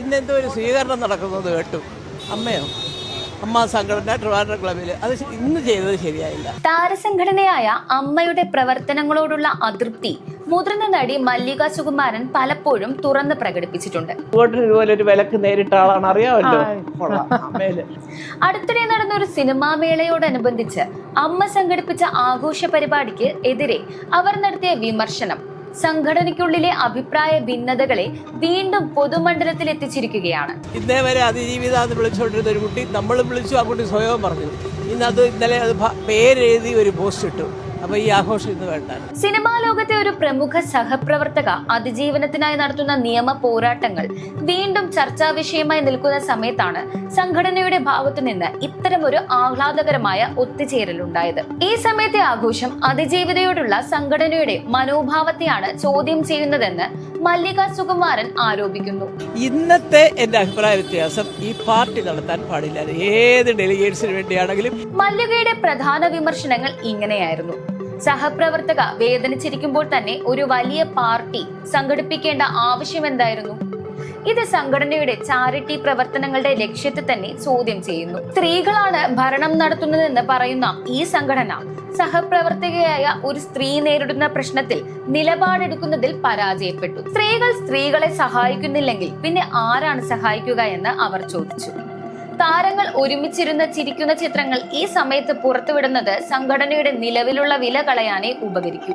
ഇന്നെന്തോ ഒരു സ്വീകരണം നടക്കുന്നത് കേട്ടു. അമ്മയോ? അമ്മ സംഘടന ട്രിവാൻഡ്രം ക്ലബിൽ അത് ഇന്ന് ചെയ്തത് ശരിയായില്ല. താരസംഘടനയായ അമ്മയുടെ പ്രവർത്തനങ്ങളോടുള്ള അതൃപ്തി മുതിർന്ന നടി മല്ലിക സുകുമാരൻ പലപ്പോഴും തുറന്ന് പ്രകടിപ്പിച്ചിട്ടുണ്ട്. ഇതുപോലെ ഒരു വിലക്ക് നേരിട്ട ആളാണ്. അറിയാമല്ലോ? കൊള്ളാം. അമ്മയിൽ അടുത്തിടെ നടന്ന ഒരു സിനിമാ മേളയോടനുബന്ധിച്ച് അമ്മ സംഘടിപ്പിച്ച ആഘോഷ പരിപാടിക്ക് എതിരെ അവർ നടത്തിയ വിമർശനം. സംഘടനയ്ക്കുള്ളിലെ അഭിപ്രായ ഭിന്നതകളെ വീണ്ടും പൊതുമണ്ഡലത്തിൽ എത്തിച്ചിരിക്കുകയാണ്. ഇന്നേ വരെ അതിജീവിത എന്ന് വിളിച്ചുകൊണ്ടിരുന്ന ഒരു കുട്ടി നമ്മളും വിളിച്ചു ആ കുട്ടി സ്വയം പറഞ്ഞു. ഇന്നത് ഇന്നലെ അത് പേരെഴുതി ഒരു പോസ്റ്റ് ഇട്ടു. അപ്പൊ ഈ ആഘോഷം ഇന്ന് വേണ്ട സിനിമാ ലോകത്തെ ഒരു പ്രമുഖ സഹപ്രവർത്തക അതിജീവനത്തിനായി നടത്തുന്ന നിയമ പോരാട്ടങ്ങൾ വീണ്ടും ചർച്ചാ വിഷയമായി നിൽക്കുന്ന സമയത്താണ് സംഘടനയുടെ ഭാഗത്തു നിന്ന് ഇത്തരം ഒരു ആഹ്ലാദകരമായ ഒത്തുചേരലുണ്ടായത്. ഈ സമയത്തെ ആഘോഷം അതിജീവിതയോടുള്ള സംഘടനയുടെ മനോഭാവത്തെയാണ് ചോദ്യം ചെയ്യുന്നതെന്ന് മല്ലിക സുകുമാരൻ ആരോപിക്കുന്നു. ഇന്നത്തെ എന്റെ അഭിപ്രായ വ്യത്യാസം ഈ പാർട്ടി നടത്താൻ പാടില്ല. ഏത് ഡെലിഗേറ്റ്സിന് വേണ്ടിയാണെങ്കിലും മല്ലികയുടെ പ്രധാന വിമർശനങ്ങൾ ഇങ്ങനെയായിരുന്നു. സഹപ്രവർത്തക വേദനിച്ചിരിക്കുമ്പോൾ തന്നെ ഒരു വലിയ പാർട്ടി സംഘടിപ്പിക്കേണ്ട ആവശ്യം എന്തായിരുന്നു? ഇത് സംഘടനയുടെ ചാരിറ്റി പ്രവർത്തനങ്ങളുടെ ലക്ഷ്യത്തെ തന്നെ ചോദ്യം ചെയ്യുന്നു. സ്ത്രീകളാണ് ഭരണം നടത്തുന്നതെന്ന് പറയുന്ന ഈ സംഘടന സഹപ്രവർത്തകയായ ഒരു സ്ത്രീ നേരിടുന്ന പ്രശ്നത്തിൽ നിലപാടെടുക്കുന്നതിൽ പരാജയപ്പെട്ടു. സ്ത്രീകൾ സ്ത്രീകളെ സഹായിക്കുന്നില്ലെങ്കിൽ പിന്നെ ആരാണ് സഹായിക്കുക എന്ന് അവർ ചോദിച്ചു. താരങ്ങൾ ഒരുമിച്ചിരുന്ന് ചിരിക്കുന്ന ചിത്രങ്ങൾ ഈ സമയത്ത് പുറത്തുവിടുന്നത് സംഘടനയുടെ നിലവിലുള്ള വില കളയാനേ ഉപകരിക്കൂ.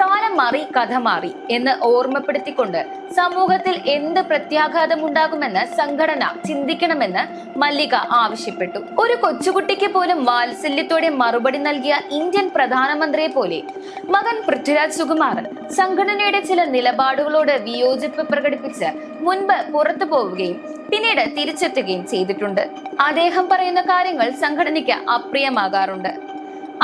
കാലം മാറി കഥ മാറി എന്ന് ഓർമ്മപ്പെടുത്തിക്കൊണ്ട് സമൂഹത്തിൽ എന്ത് പ്രത്യാഘാതം ഉണ്ടാകുമെന്ന് സംഘടന ചിന്തിക്കണമെന്ന് മല്ലിക ആവശ്യപ്പെട്ടു. ഒരു കൊച്ചുകുട്ടിക്ക് പോലും വാത്സല്യത്തോടെ മറുപടി നൽകിയ ഇന്ത്യൻ പ്രധാനമന്ത്രിയെ പോലെ മകൻ പൃഥ്വിരാജ് സുകുമാരൻ സംഘടനയുടെ ചില നിലപാടുകളോട് വിയോജിപ്പ് പ്രകടിപ്പിച്ച് മുൻപ് പുറത്തു പോവുകയും പിന്നീട് തിരിച്ചെത്തുകയും ചെയ്തിട്ടുണ്ട്. അദ്ദേഹം പറയുന്ന കാര്യങ്ങൾ സംഘടനയ്ക്ക് അപ്രിയമാകാറുണ്ട്.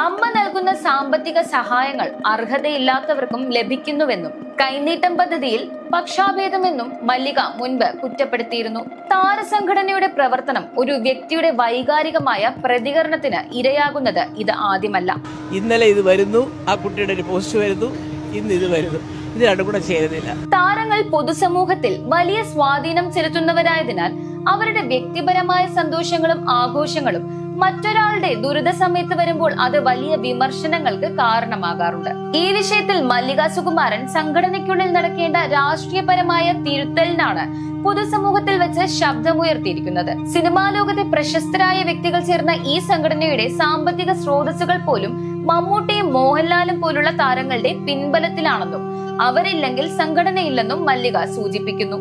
അമ്മ നൽകുന്ന സാമ്പത്തിക സഹായങ്ങൾ അർഹതയില്ലാത്തവർക്കും ലഭിക്കുന്നുവെന്നും കൈനീട്ടം പദ്ധതിയിൽ പക്ഷാഭേദമെന്നും മല്ലിക മുൻപ് കുറ്റപ്പെടുത്തിയിരുന്നു. താരസംഘടനയുടെ പ്രവർത്തനം ഒരു വ്യക്തിയുടെ വൈകാരികമായ പ്രതികരണത്തിന് ഇരയാകുന്നത് ഇത് ആദ്യമല്ല. ഇന്നലെ ഇത് വരുന്നു ആ കുട്ടിയുടെ ഒരു പോസ്റ്റ് വരുന്നു ഇന്ന് ഇത് വരുന്നു. ഇത് രണ്ടും കൂടെ ചേരുന്നില്ല. താരങ്ങൾ പൊതുസമൂഹത്തിൽ വലിയ സ്വാധീനം ചെലുത്തുന്നവരായതിനാൽ അവരുടെ വ്യക്തിപരമായ സന്തോഷങ്ങളും ആഘോഷങ്ങളും മറ്റൊരാളുടെ ദുരിത സമയത്ത് വരുമ്പോൾ അത് വലിയ വിമർശനങ്ങൾക്ക് കാരണമാകാറുണ്ട്. ഈ വിഷയത്തിൽ മല്ലിക സുകുമാരൻ സംഘടനയ്ക്കുള്ളിൽ നടക്കേണ്ട രാഷ്ട്രീയപരമായ തിരുത്തലിനാണ് പൊതുസമൂഹത്തിൽ വെച്ച് ശബ്ദമുയർത്തിയിരിക്കുന്നത്. സിനിമാ ലോകത്തെ പ്രശസ്തരായ വ്യക്തികൾ ചേർന്ന ഈ സംഘടനയുടെ സാമ്പത്തിക സ്രോതസ്സുകൾ പോലും മമ്മൂട്ടിയും മോഹൻലാലും പോലുള്ള താരങ്ങളുടെ പിൻബലത്തിലാണെന്നും അവരില്ലെങ്കിൽ സംഘടനയില്ലെന്നും മല്ലിക സൂചിപ്പിക്കുന്നു.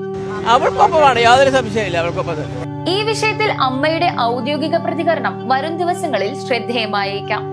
അവൾക്കൊപ്പമാണ് യാതൊരു സംശയമില്ല അവൾക്കൊപ്പം ഈ വിഷയത്തിൽ അമ്മയുടെ ഔദ്യോഗിക പ്രതികരണം വരും ദിവസങ്ങളിൽ ശ്രദ്ധേയമായേക്കാം.